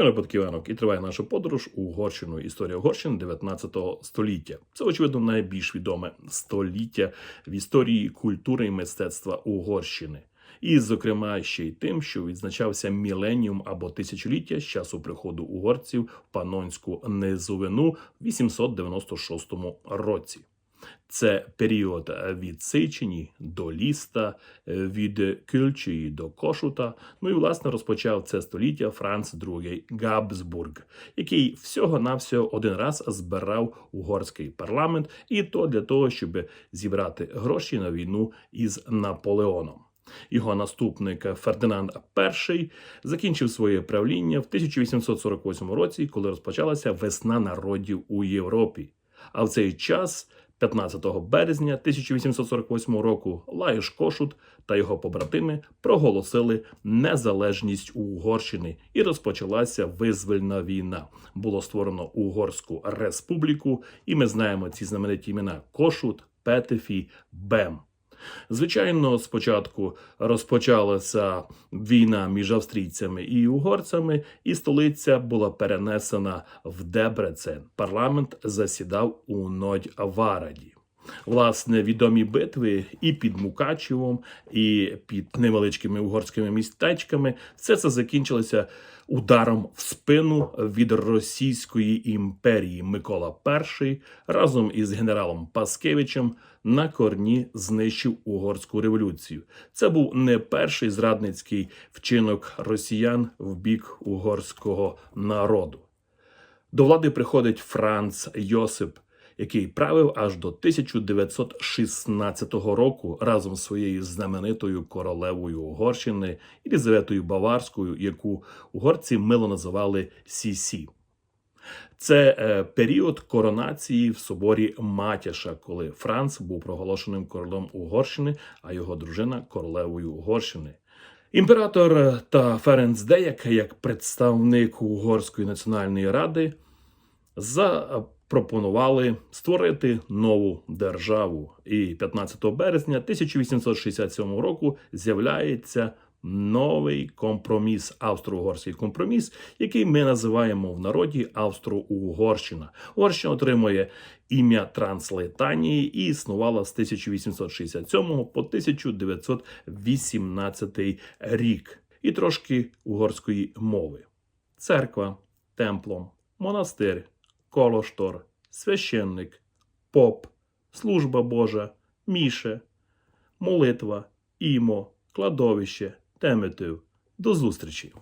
мене Батьківанок і триває наша подорож у Угорщину. Історія Угорщини 19 століття. Це очевидно найбільш відоме століття в історії культури і мистецтва Угорщини. І, зокрема, ще й тим, що відзначався міленіум або тисячоліття з часу приходу угорців в Панонську низовину в 896 році. Це період від Сичині до Ліста, від Кюльчії до Кошута. Ну і власне розпочав це століття Франц II Габсбург, який всього-навсього один раз збирав угорський парламент, і то для того, щоб зібрати гроші на війну із Наполеоном. Його наступник Фердинанд І закінчив своє правління в 1848 році, коли розпочалася весна народів у Європі. А в цей час, 15 березня 1848 року, Лаїш Кошут та його побратими проголосили незалежність Угорщини і розпочалася визвольна війна. Було створено Угорську республіку, і ми знаємо ці знамениті імена Кошут, Петефі, Бем. Звичайно, спочатку розпочалася війна між австрійцями і угорцями, і столиця була перенесена в Дебрецен. Парламент засідав у Нодь-Вараді. Власне, відомі битви і під Мукачевом, і під невеличкими угорськими містечками. Все це закінчилося ударом в спину від Російської імперії. Микола І разом із генералом Паскевичем на корні знищив угорську революцію. Це був не перший зрадницький вчинок росіян в бік угорського народу. До влади приходить Франц Йосип, який правив аж до 1916 року разом з своєю знаменитою королевою Угорщини Єлізаветою Баварською, яку угорці мило називали Сісі. Це е, період коронації в соборі Матяша, коли Франц був проголошеним королем Угорщини, а його дружина королевою Угорщини. Імператор та Ференц Деяк, як представник Угорської національної ради, запропонували створити нову державу. І 15 березня 1867 року з'являється новий компроміс, австро-угорський компроміс, який ми називаємо в народі Австро-Угорщина. Угорщина отримує ім'я Транслетанії і існувала з 1867 по 1918 рік. І трошки угорської мови: церква, темплом, монастир, колоштор, священник, поп, служба Божа, міше, молитва, імо, кладовище, теметив. До зустрічі!